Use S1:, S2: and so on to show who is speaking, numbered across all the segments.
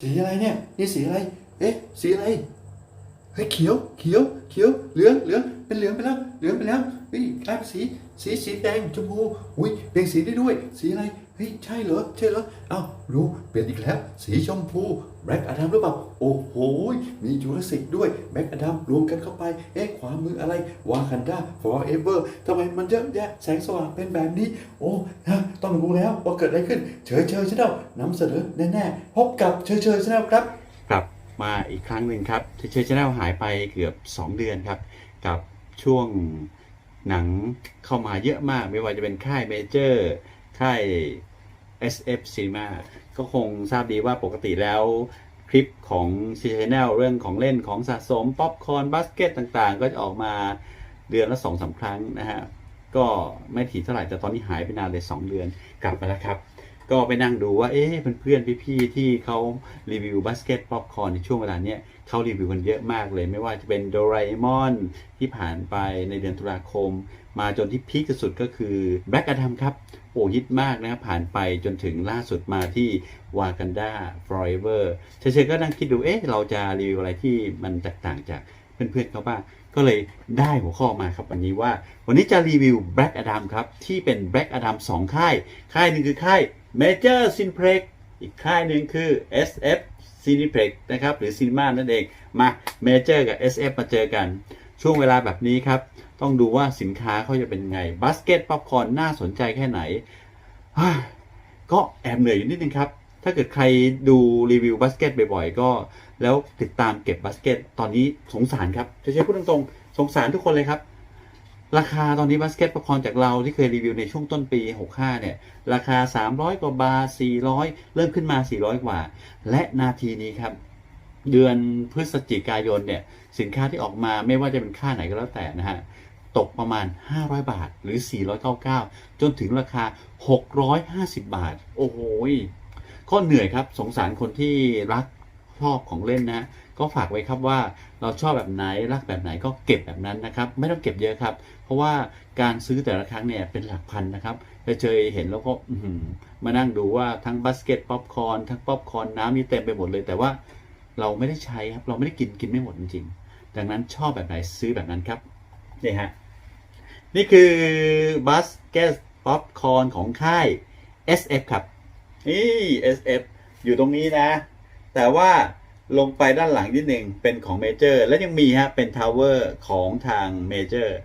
S1: สีอะไรเนี่ย นี่สีอะไร เอ๊ะ สีอะไร เฮ้ย เขียว เขียว เขียว เหลือง เหลือง เป็นเหลืองไปแล้ว เหลืองไปแล้วเฮ้ยกลายเป็นสี สี สีแดง ชมพู อุ้ย เปลี่ยนสีได้ด้วย สีอะไร ฮ้ยใช่เหรอใช่เหรอเอ้ารู้เปลี่ยนอีกแล้ว สีชมพูแบล็กอดัมหรือเปล่าโอ้โหมีจูราสสิกด้วยแบล็กอดัมรวมกันเข้าไป เอ๊ะขวามืออะไรวากันดา forever ทำไมมันเยอะแยะแสงสว่างเป็นแบบนี้ โอ้ฮะต้องรู้แล้วว่าเกิดอะไรขึ้น เฉยเฉยชแนลนำเสนอแน่ๆพบกับเฉยเฉยชแนลครับ
S2: กลับมาอีกครั้งหนึ่งครับเชชแนลหายไปเกือบ 2 เดือนครับ กับช่วงหนังเข้ามาเยอะมากไม่ว่าจะเป็นค่ายเมเจอร์ค่าย SF Cinema ก็คงทราบดีว่าปกติแล้วคลิปของ c Channel เรื่องของเล่นของสะสม ป๊อปคอร์นบาสเกตต่างๆ ก็จะออกมาเดือนละสองสาครั้งนะฮะ ก็ไม่ถี่เท่าไหร่แต่ตอนนี้หายไปนานเลย 2 เดือนกลับมาแล้วครับ ก็ไปนั่งดูว่า เอ๊ะเพื่อนๆพี่ๆที่เขารีวิวบาสเกตป๊อปคอร์นในช่วงเวลาเนี้ยเขารีวิวกันเยอะมากเลย ไม่ว่าจะเป็นโดราเอมอนที่ผ่านไปในเดือนตุลาคม มาจนที่พีคสุดก็คือแบล็กอะดัมครับ โอ้ฮิตมากนะครับผ่านไปจนถึงล่าสุดมาที่วากันดา forever เฉยๆก็นั่งคิดดูเอ๊ะเราจะรีวิวอะไรที่มันแตกต่างจากเพื่อนๆเขาบ้างก็เลยได้หัวข้อมาครับวันนี้ว่า วันนี้จะรีวิว Black Adam ครับ ที่เป็น Black Adam 2 ค่าย ค่ายหนึ่งคือค่าย Major Cineplex อีกค่ายหนึ่งคือ SF Cineplex นะครับ หรือ Cinema นั่นเอง มา Major กับ SF มาเจอกัน ช่วงเวลาแบบนี้ครับ ต้องดูว่าสินค้าเขาจะเป็นไงบัสเกตป๊อปคอร์นน่าสนใจแค่ไหน ก็แอบเหนื่อยอยู่นิดนึงครับ ถ้าเกิดใครดูรีวิวบาสเกตบ่อยๆ ก็ แล้วติดตามเก็บบาสเกตตอนนี้สงสารครับจะใช้พูดตรงๆ สงสารทุกคนเลยครับ ราคาตอนนี้บาสเกตป๊อปคอนจากเราที่เคยรีวิวในช่วงต้นปี 65 เนี่ย ราคา 300 กว่าบาท 400 เริ่มขึ้นมา 400 กว่า และนาทีนี้ครับ เดือนพฤศจิกายนเนี่ย สินค้าที่ออกมาไม่ว่าจะเป็นค่าไหนก็แล้วแต่นะฮะ ตกประมาณ 500 บาทหรือ 499 จนถึงราคา 650 บาท โอ้โหก็เหนื่อยครับ สงสารคนที่รักชอบของเล่นนะ ก็ฝากไว้ครับว่าเราชอบแบบไหนรักแบบไหนก็เก็บแบบนั้นนะครับ ไม่ต้องเก็บเยอะครับ เพราะว่าการซื้อแต่ละครั้งเนี่ยเป็นหลักพันนะครับจะเจอเห็นแล้วก็มานั่งดูว่าทั้งบาสเกตป๊อปคอนทั้งป๊อปคอนน้ำมีเต็มไปหมดเลย แต่ว่าเราไม่ได้ใช้ครับเราไม่ได้กินกินไม่หมดจริงๆดังนั้นชอบแบบไหนซื้อแบบนั้นครับนี่ฮะนี่คือบัสเกตป๊อปคอนของค่าย SF ครับนี่ SF อยู่ตรงนี้นะ แต่ว่า ลงไปด้านหลังนิดหนึ่งเป็นของเมเจอร์และยังมีฮะเป็นทาวเวอร์ของทางเมเจอร์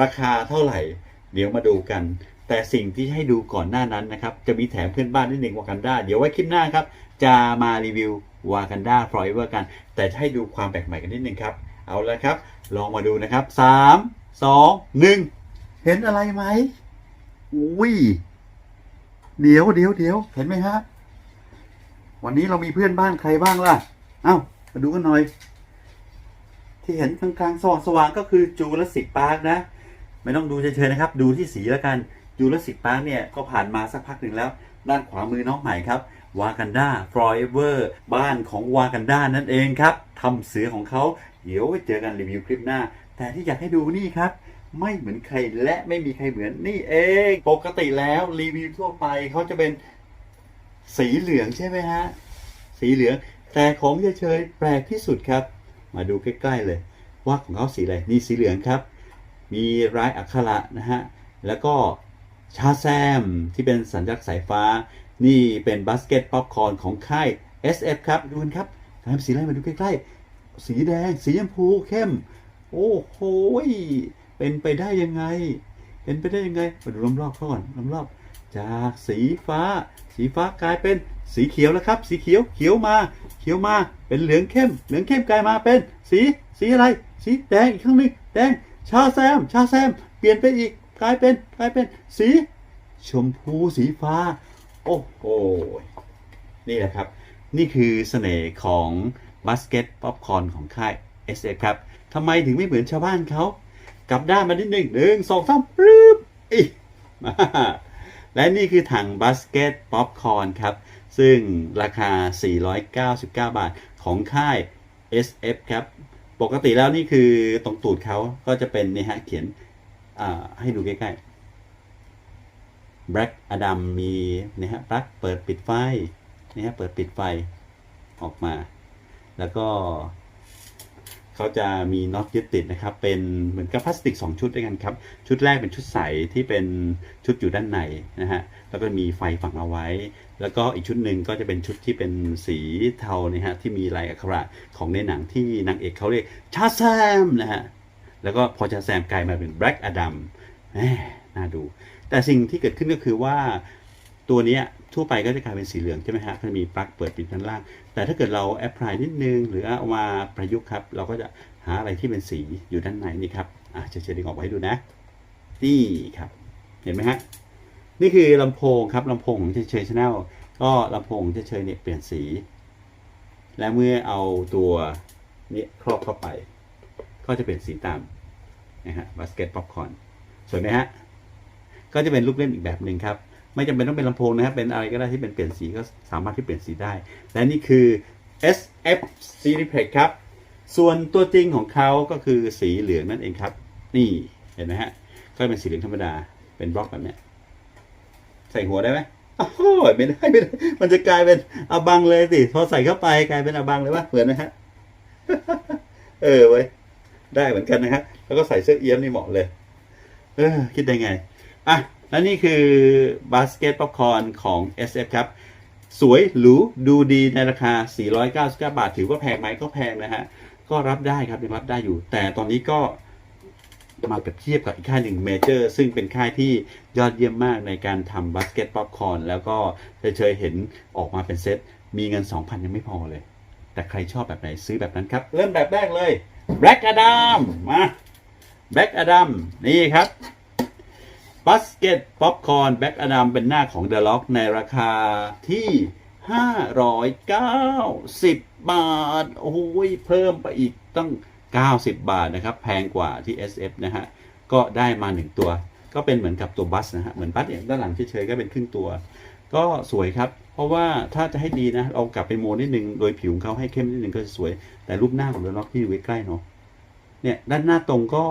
S2: ราคาเท่าไหร่ เดี๋ยวมาดูกัน แต่สิ่งที่ให้ดูก่อนหน้านั้นนะครับ จะมีแถมเพื่อนบ้านนิดหนึ่งวากันดาเดี๋ยวไว้คลิปหน้าครับ จะมารีวิววากันดาฟลอยเวอร์กัน แต่ให้ดูความแปลกใหม่กันนิดหนึ่งครับ เอาละครับ ลองมาดูนะครับ 3 2 1 เห็นอะไรไหมอุ้ยเดี๋ยวเดี๋ยวเดี๋ยวเห็นไหมฮะวันนี้เรามีเพื่อนบ้านใครบ้างล่ะ เอ้ามาดูกันหน่อย ที่เห็นกลางๆสว่างสว่างก็คือจูราสสิกพาร์คนะ ไม่ต้องดูเฉยๆนะครับ ดูที่สีแล้วกันจูราสสิกพาร์คเนี่ยก็ผ่านมาสักพักหนึ่งแล้ว ด้านขวามือน้องใหม่ครับวากันดาฟรอยเวอร์บ้านของวากันดานั่นเองครับทำเสือของเขาเดี๋ยวไว้เจอกันรีวิวคลิปหน้า แต่ที่อยากให้ดูนี่ครับไม่เหมือนใครและไม่มีใครเหมือนนี่เอง ปกติแล้วรีวิวทั่วไปเขาจะเป็นสีเหลืองใช่ไหมฮะ สีเหลือง แต่ของเฉยๆแปลกที่สุดครับ มาดูใกล้ๆเลยว่าของเขาสีอะไรนี่สีเหลืองครับ มีรายอักขระนะฮะ แล้วก็ชาแซมที่เป็นสัญลักษณ์สายฟ้า นี่เป็นบาสเกตป๊อปคอร์นของค่าย SF ครับ ดูกันครับทำสีอะไรมาดูใกล้ๆ สีแดง สีชมพูเข้ม โอ้โหเป็นไปได้ยังไง เป็นไปได้ยังไง มาดูรอบๆเขาก่อนรอบๆจากสีฟ้า สีฟ้ากลายเป็นสีเขียวแล้วครับ สีเขียวเขียวมา ขียวมาเป็นเหลืองเข้ม เหลืองเข้มกลายมาเป็น สีสีอะไร สีแดงอีกครั้งหนึ่งแดงชาแซม ชาแซม เปลี่ยนไปอีกกลายเป็นกลายเป็นสี ชมพูสีฟ้า โอ้โหนี่แหละครับ นี่คือเสน่ห์ของบาสเกตป๊อปคอร์นของค่าย SF ครับทำไมถึงไม่เหมือนชาวบ้านเขากลับด้านมานิดหนึ่งหนึ่งสองสามปึ๊บอีมาและนี่คือถังบาสเกตป๊อปคอร์นครับ ซึ่งราคา 499 บาทของค่าย SF ครับ ปกติแล้วนี่คือตรงตูดเขาก็จะเป็นนี่ฮะเขียนให้ดูใกล้ๆ Black Adam มีนะฮะปลั๊กเปิดปิดไฟนี่ฮะเปิดปิดไฟออกมา แล้วก็ เขาจะมีน็อตยึดติดนะครับ เป็นเหมือนกับพลาสติก 2 ชุดด้วยกันครับ ชุดแรกเป็นชุดใสที่เป็นชุดอยู่ด้านในนะฮะ แล้วก็มีไฟฝังเอาไว้ แล้วก็อีกชุดหนึ่งก็จะเป็นชุดที่เป็นสีเทานะฮะที่มีลายอักขระของในหนังที่นางเอกเขาเรียกชาแซมนะฮะ แล้วก็พอชาแซมกลายมาเป็นแบล็กอดัมแหมน่าดู แต่สิ่งที่เกิดขึ้นก็คือว่าตัวนี้ ทั่วไปก็จะกลายเป็นสีเหลืองใช่ไหมฮะมันมีปลั๊กเปิดปิดด้านล่าง แต่ถ้าเกิดเราแอพพลายนิดนึง หรือเอามาประยุกต์ครับ เราก็จะหาอะไรที่เป็นสีอยู่ด้านในนี่ครับอะจะเชิญดึงออกไว้ดูนะ นี่ครับ เห็นไหมฮะ นี่คือลำโพงครับลำโพงของเฉยๆชแนลก็ลำโพงของเฉยเนี่ยเปลี่ยนสี และเมื่อเอาตัวนี้ครอบเข้าไป ก็จะเป็นสีตามนะฮะบาสเกตป๊อปคอร์นสวยไหมฮะ ก็จะเป็นลูกเล่นอีกแบบหนึ่งครับ ไม่จำเป็นต้องเป็นลำโพงนะครับ เป็นอะไรก็ได้ที่เป็นเปลี่ยนสีก็สามารถที่เปลี่ยนสีได้ และนี่คือ SF Series Play ครับ ส่วนตัวจริงของเขาก็คือสีเหลืองนั่นเองครับ นี่เห็นไหมฮะ ก็เป็นสีเหลืองธรรมดา เป็นบล็อกแบบนี้ใส่หัวได้ไหมโอ้โหไม่ได้ไม่ได้ มันจะกลายเป็นอาบังเลยสิ พอใส่เข้าไปกลายเป็นอาบังเลยวะเหมือนไหมฮะ เออเว้ยได้เหมือนกันนะฮะ แล้วก็ใส่เสื้อเอี้ยมนี่เหมาะเลย เออ คิดได้ไง อะ แล้วนี่คือบาสเกตป๊อปคอร์นของ SF ครับ สวยหรูดูดีในราคา 499 บาท ถือว่าแพงไหมก็แพงนะฮะ ก็รับได้ครับยังรับได้อยู่ แต่ตอนนี้ก็มาเปรียบเทียบกับอีกค่ายหนึ่งเมเจอร์ซึ่งเป็นค่ายที่ยอดเยี่ยมมากในการทำบาสเกตป๊อปคอร์นแล้วก็เคยๆเห็นออกมาเป็นเซต มีเงิน 2,000 ยังไม่พอเลย แต่ใครชอบแบบไหนซื้อแบบนั้นครับ เริ่มแบบแรกเลย Black Adam มา Black Adam นี่ครับ บัสเกตป๊อปคอร์นแบ็กอดัมเป็นหน้าของ The Lock ในราคาที่ 590 บาท โอ้ยเพิ่มไปอีกตั้ง 90 บาทนะครับ แพงกว่าที่ SF นะฮะ ก็ได้มา 1 ตัว ก็เป็นเหมือนกับตัวบัสนะฮะ เหมือนบัสอย่างด้านหลังเฉยๆก็เป็นครึ่งตัว ก็สวยครับ เพราะว่าถ้าจะให้ดีนะ เรากลับไปโมนิดนึง โดยผิวของเขาให้เข้มนิดนึงก็จะสวย แต่รูปหน้าของ The Lock ที่อยู่ใกล้ๆเนาะเนี่ยด้านหน้าตรงก็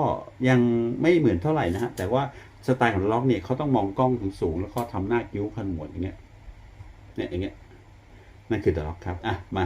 S2: ยังไม่เหมือนเท่าไหร่นะฮะแต่ว่า สไตล์ของล็อกเนี่ยเขาต้องมองกล้องสูงๆแล้วก็ทำหน้ากิ้วขมวดอย่างเงี้ยเนี่ยอย่างเงี้ยนั่นคือ The Lock ครับอะมา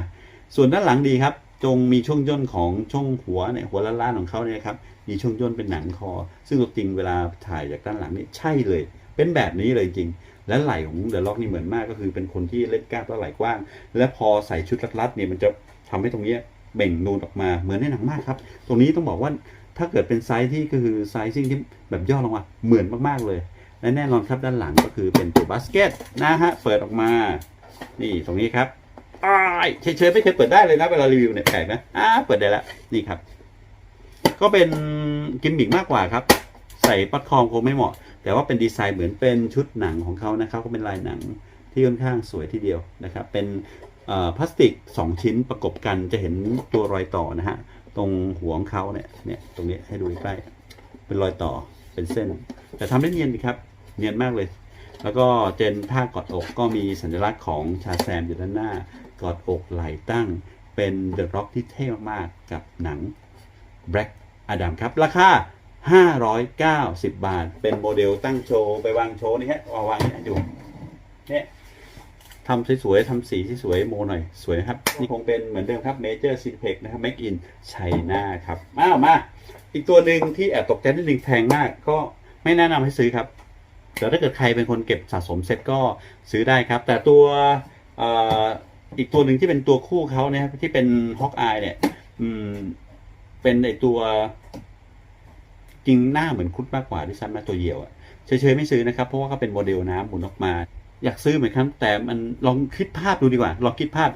S2: ส่วนด้านหลังดีครับ จงมีช่วงย่นของช่วงหัวเนี่ยหัวล้านๆของเขาเนี่ยครับมีช่วงย่นเป็นหนังคอ ซึ่งตัวจริงเวลาถ่ายจากด้านหลังนี่ใช่เลย เป็นแบบนี้เลยจริง และไหล่ของเดอะล็อกนี่เหมือนมากก็คือเป็นคนที่เล่นกล้ามแล้วไหล่กว้าง และพอใส่ชุดรัดๆเนี่ยมันจะทำให้ตรงเนี้ยเบ่งนูนออกมาเหมือนในหนังมากครับ ตรงนี้ต้องบอกว่า ถ้าเกิดเป็นไซส์ที่ก็คือไซซิ่งที่แบบย่อลงมาเหมือนมากๆเลย และแน่นอนครับด้านหลังก็คือเป็นตัวบาสเกตนะฮะเปิดออกมา นี่ตรงนี้ครับอ้ายเฉยๆไม่เคยเปิดได้เลยนะเวลารีวิวเนี่ยแปลกนะอ้าเปิดได้แล้วนี่ครับ ก็เป็นกิมมิกมากกว่าครับ ใส่ปัดคองคงไม่เหมาะ แต่ว่าเป็นดีไซน์เหมือนเป็นชุดหนังของเขานะครับก็เป็นลายหนังที่ค่อนข้างสวยทีเดียวนะครับ เป็นพลาสติก 2 ชิ้นประกบกันจะเห็นตัวรอยต่อนะฮะ ตรงหัวของเขาเนี่ยเนี่ยตรงนี้ให้ดูใกล้เป็นรอยต่อเป็นเส้น แต่ทำได้เนียนดีครับ เนียนมากเลย แล้วก็เจนผ้ากอดอกก็มีสัญลักษณ์ของชาแซมอยู่ด้านหน้ากอดอกไหล่ตั้งเป็นเดอะร็อกที่เท่มากๆกับหนัง Black Adam ครับ ราคา590 บาท เป็นโมเดลตั้งโชว์ ไปวางโชว์นี่ฮะเอาวางนี่ให้ดูเนี่ย ทำสวยๆทำสีที่สวยโมหน่อย สวยครับนี่คงเป็นเหมือนเดิมครับ Major c i p e x นะครับ Make in China ครับมามาอีกตัวหนึ่งที่แอบตกใจนิดนึงแพงมาก ก็ไม่แนะนำให้ซื้อครับแต่ถ้าเกิดใครเป็นคนเก็บสะสมเซ็ตก็ซื้อได้ครับ แต่ตัวอ,อีกตัวหนึ่งที่เป็นตัวคู่เขาเนี่ยที่เป็นฮอกอายเนี่ย อืม เป็นไอตัวจริงหน้าเหมือนคุดมากกว่าที่ซ้ำนะตัวเหี่ยวอะเฉยๆไม่ซื้อนะครับ เพราะว่าเขาเป็นโมเดลน้ำหมุนออกมา อยากซื้อเหมือนครับ แต่มันลองคิดภาพดูดีกว่า ลองคิดภาพ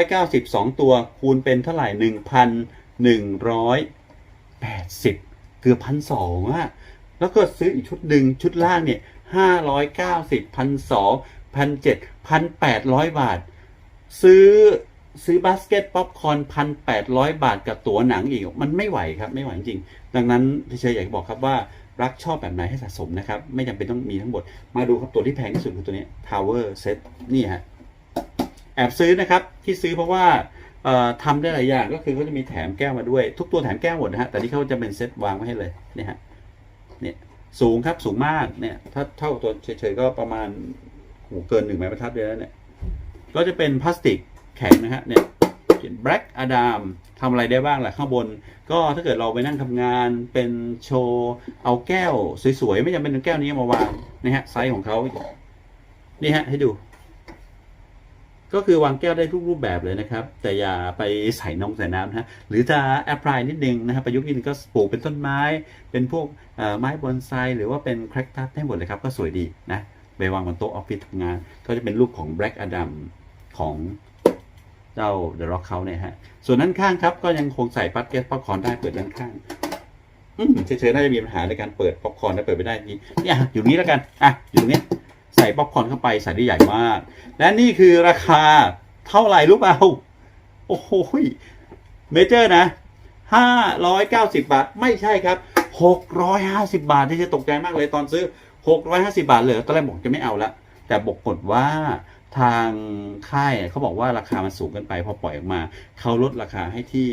S2: 592 ตัวคูณเป็นเท่าไหร่ 1,180 เกือบพันสองอะแล้วก็ซื้ออีกชุดหนึ่งชุดล่างเนี่ย 590พันสองพันเจ็ดพันแปดร้อยบาท ซื้อซื้อบาสเกตป๊อปคอนพันแปดร้อยบาทกับตั๋วหนังอีก มันไม่ไหวครับ ไม่ไหวจริง ดังนั้นเฉยอยากบอกครับว่า รักชอบแบบไหนให้สะสมนะครับ ไม่จำเป็นต้องมีทั้งหมด มาดูครับตัวที่แพงที่สุดคือตัวนี้ Tower Set นี่ฮะแอบซื้อนะครับที่ซื้อเพราะว่าเอ่อทำได้หลายอย่างก็คือเขาจะมีแถมแก้วมาด้วย ทุกตัวแถมแก้วหมดนะฮะแต่นี่เขาจะเป็นเซตวางไว้ให้เลยเนี่ยฮะเนี่ยสูงครับสูงมากเนี่ยถ้าเท่าตัวเฉยๆก็ประมาณโหเกินหนึ่งไม้บรรทัดเลยแล้วเนี่ยก็จะเป็นพลาสติกแข็งนะฮะเนี่ย เขียน Black Adam ทำอะไรได้บ้างล่ะข้างบน ก็ถ้าเกิดเราไปนั่งทำงานเป็นโชว์เอาแก้วสวยๆ ไม่จำเป็นต้องแก้วนี้มาวางนะฮะไซส์ของเขานี่ฮะ ให้ดู ก็คือวางแก้วได้ทุกรูปแบบเลยนะครับ แต่อย่าไปใส่นงใส่น้ำนะฮะหรือจะแอพพลายนิดนึงนะครับประยุกต์นิดนึงก็ปลูกเป็นต้นไม้ เป็นพวกไม้บอนไซหรือว่าเป็นแครกตัสได้หมดเลยครับ ก็สวยดีนะไปวางบนโต๊ะออฟฟิศทำงาน ก็จะเป็นรูปของ Black Adam ของ เจ้า The Rock เขาเนี่ยฮะ ส่วนด้านข้างครับ ก็ยังคงใส่ปั๊กเก็ตป๊อปคอร์นได้เปิดด้านข้างอืมเฉยๆน่าจะมีปัญหาในการเปิดป๊อปคอร์นและเปิดไม่ได้นี่เนี่ยอยู่นี้แล้วกันอะอยู่ตรงนี้ใส่ป๊อปคอร์นเข้าไปใส่ได้ใหญ่มาก และนี่คือราคาเท่าไหร่รู้เปล่าโอ้โหเมเจอร์นะ590บาท ไม่ใช่ครับ650บาทที่จะตกใจมากเลยตอนซื้อ650บาทเลยตอนแรกบอกจะไม่เอาละแต่บอกกฏว่า ทางค่ายเขาบอกว่าราคามันสูงเกินไปพอปล่อยออกมา เขาลดราคาให้ที่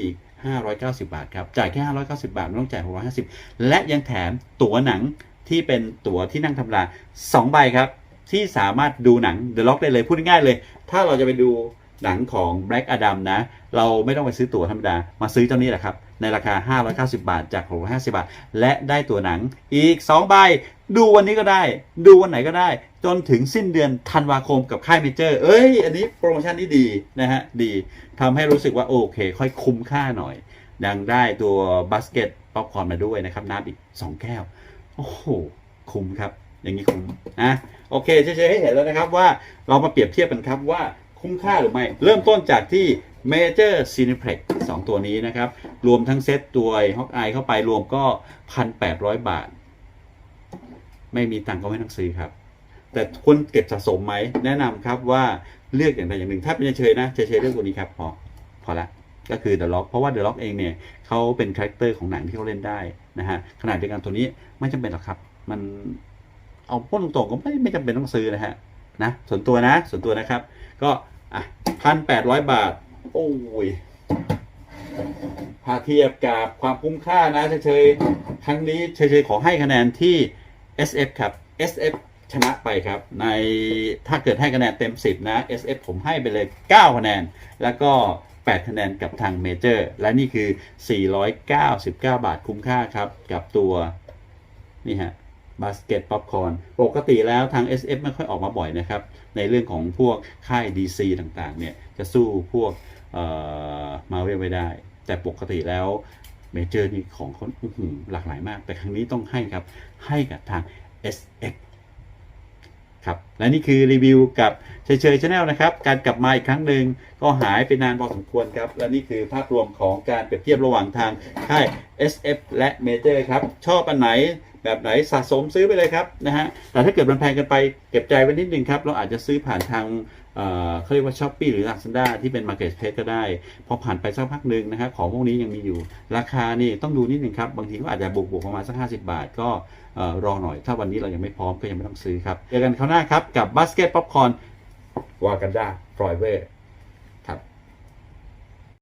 S2: 590 บาทครับ จ่ายแค่ 590 บาท ไม่ต้องจ่าย 650 และยังแถมตั๋วหนังที่เป็นตั๋วที่นั่งธรรมดา2ใบครับ ที่สามารถดูหนัง The Lock ได้เลย พูดง่ายๆเลย ถ้าเราจะไปดูหนังของ Black Adam นะ เราไม่ต้องไปซื้อตั๋วธรรมดา มาซื้อเจ้านี้แหละครับ ในราคา 590 บาท จาก 650 บาท และได้ตั๋วหนังอีก 2 ใบ ดูวันนี้ก็ได้ ดูวันไหนก็ได้ จนถึงสิ้นเดือนธันวาคมกับค่ายเมเจอร์ เอ้ย อันนี้โปรโมชั่นนี้ดีนะฮะ ดีทำให้รู้สึกว่าโอเค ค่อยคุ้มค่าหน่อย ดังได้ตัวบาสเกตป๊อปคอร์นมาด้วยนะครับ น้ำอีก 2 แก้ว โอ้โห คุ้มครับ อย่างนี้คุ้มนะ โอเคเฉยๆให้เห็นแล้วนะครับว่าเรามาเปรียบเทียบกันครับว่าคุ้มค่าหรือไม่ เริ่มต้นจากที่ Major Cineplex 2ตัวนี้นะครับ รวมทั้งเซตตัวฮอกอายเข้าไปรวมก็1,800บาท ไม่มีตังก็ไม่ต้องซื้อครับ แต่ควรเก็บสะสมไหม แนะนำครับว่าเลือกอย่างใดอย่างหนึ่ง ถ้าเป็นเฉยนะเฉยเรื่องตัวนี้ครับพอพอละก็คือ The Lock เพราะว่า The Lock เองเนี่ยเขาเป็นคาแรคเตอร์ของหนังที่เขาเล่นได้นะฮะขนาดเดียวกันตัวนี้ไม่จำเป็นหรอกครับ มันเอาพูดตรงๆก็ไม่ไม่จำเป็นต้องซื้อนะฮะนะส่วนตัวนะส่วนตัวนะครับ ก็อะพันแปดร้อยบาท โอ้ยถ้าเทียบกับความคุ้มค่านะเฉยๆครั้งนี้เฉยๆขอให้คะแนนที่ SF ครับ SF ชนะไปครับ ในถ้าเกิดให้คะแนนเต็ม 10 นะ SF ผมให้ไปเลย 9 คะแนน แล้วก็ 8 คะแนนกับทางเมเจอร์ และนี่คือ 499 บาทคุ้มค่าครับ กับตัว นี่ฮะ บาสเกตป๊อปคอร์นปกติแล้วทาง SF ไม่ค่อยออกมาบ่อยนะครับ ในเรื่องของพวกค่าย DC ต่างๆ เนี่ยจะสู้พวกมาเวลไม่ได้ แต่ปกติแล้วเมเจอร์นี่ของเขาหลากหลายมาก แต่ครั้งนี้ต้องให้ครับ ให้กับทาง SF ครับ และนี่คือรีวิวกับเฉยๆชาแนลนะครับ การกลับมาอีกครั้งหนึ่งก็หายไปนานพอสมควรครับ และนี่คือภาพรวมของการเปรียบเทียบระหว่างทางค่าย SF และ Major ครับ ชอบอันไหน แบบไหนสะสมซื้อไปเลยครับนะฮะแต่ถ้าเกิดมันแพงกันไปเก็บใจไว้นิดนึงครับ เราอาจจะซื้อผ่านทางเเขาเรียกว่าช้อปปีหรือ Lazada ที่เป็น Marketplace ก็ได้ พอผ่านไปสักพักหนึ่งนะครับของพวกนี้ยังมีอยู่ ราคานี่ต้องดูนิดนึงครับ บางทีก็อาจจะบวกบวกประมาณสัก 50 บาท ก็รอหน่อย ถ้าวันนี้เรายังไม่พร้อมก็ยังไม่ต้องซื้อครับเจอกันคราวหน้าครับ กับ Basket Popcorn วากันดาฟรอยเวอร์